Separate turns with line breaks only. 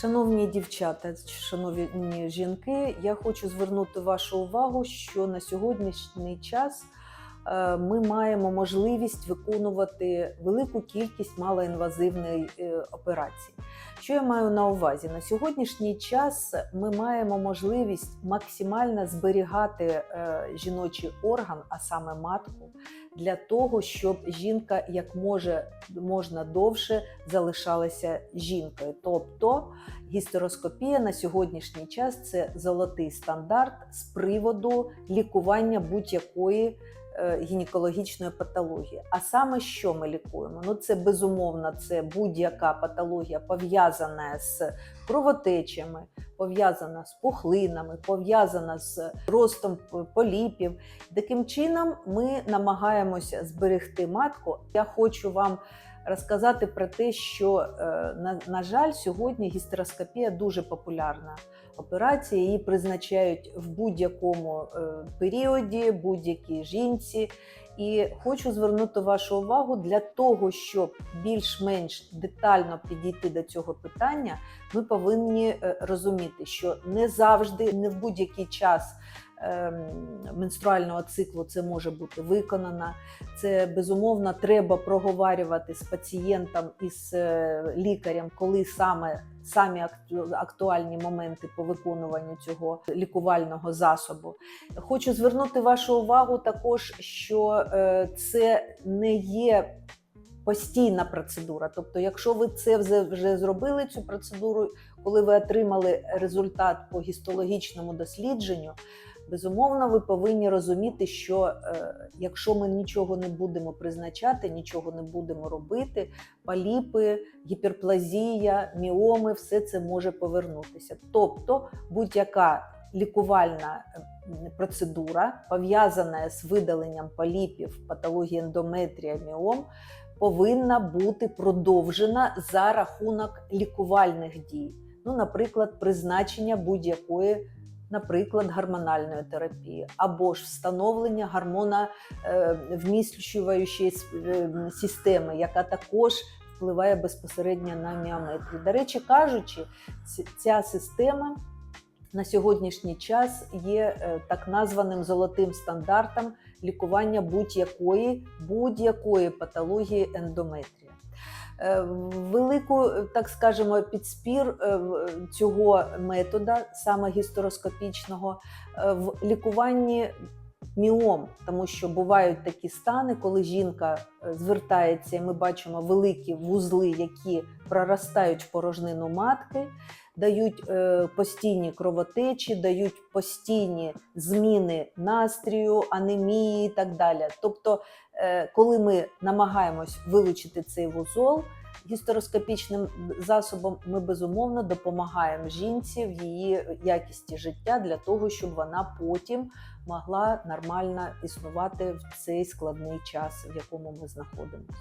Шановні дівчата, шановні жінки, я хочу звернути вашу увагу, що на сьогоднішній час ми маємо можливість виконувати велику кількість малоінвазивної е, операцій. Що я маю на увазі? На сьогоднішній час ми маємо можливість максимально зберігати е, жіночий орган, а саме матку, для того, щоб жінка як може можна довше залишалася жінкою. Тобто гістероскопія на сьогоднішній час це золотий стандарт з приводу лікування будь-якої е, гінекологічної патології. А саме що ми лікуємо? Ну це безумовно, це будь-яка патологія пов'язана з кровотечами, пов'язана з пухлинами, пов'язана з ростом поліпів. Таким чином ми намагаємося зберегти матку. Я хочу вам розказати про те, що, е, на, на жаль, сьогодні гістероскопія дуже популярна операція. Її призначають в будь-якому е, періоді, будь-якій жінці. І хочу звернути вашу увагу для того, щоб більш-менш детально підійти до цього питання, ми повинні е, розуміти, що не завжди, не в будь-який час менструального циклу це може бути виконано. Це безумовно треба проговорювати з пацієнтом і з е, лікарем, коли саме самі актуальні моменти по виконуванню цього лікувального засобу. Хочу звернути вашу увагу також, що е, це не є постійна процедура. Тобто, якщо ви це вже зробили цю процедуру, коли ви отримали результат по гістологічному дослідженню, безумовно, ви повинні розуміти, що е, якщо ми нічого не будемо призначати, нічого не будемо робити, поліпи, гіперплазія, міоми, все це може повернутися. Тобто, будь-яка лікувальна е, процедура, пов'язана з видаленням поліпів, патології ендометрія, міом, повинна бути продовжена за рахунок лікувальних дій. Ну, наприклад, призначення будь-якої, наприклад, гормональної терапії, або ж встановлення гормона е, вміщуючої е, системи, яка також впливає безпосередньо на міометрію. До речі, кажучи, ця система на сьогоднішній час є е, так названим золотим стандартом лікування будь-якої будь-якої патології ендометрія. Е, Велику, так скажемо, підспір е, цього метода, саме гістероскопічного, е, в лікуванні міом, тому що бувають такі стани, коли жінка звертається, і ми бачимо великі вузли, які проростають в порожнину матки, дають постійні кровотечі, дають постійні зміни настрію, анемії і так далі. Тобто, коли ми намагаємось вилучити цей вузол, гістероскопічним засобом ми безумовно допомагаємо жінці в її якісті життя для того, щоб вона потім могла нормально існувати в цей складний час, в якому ми знаходимося.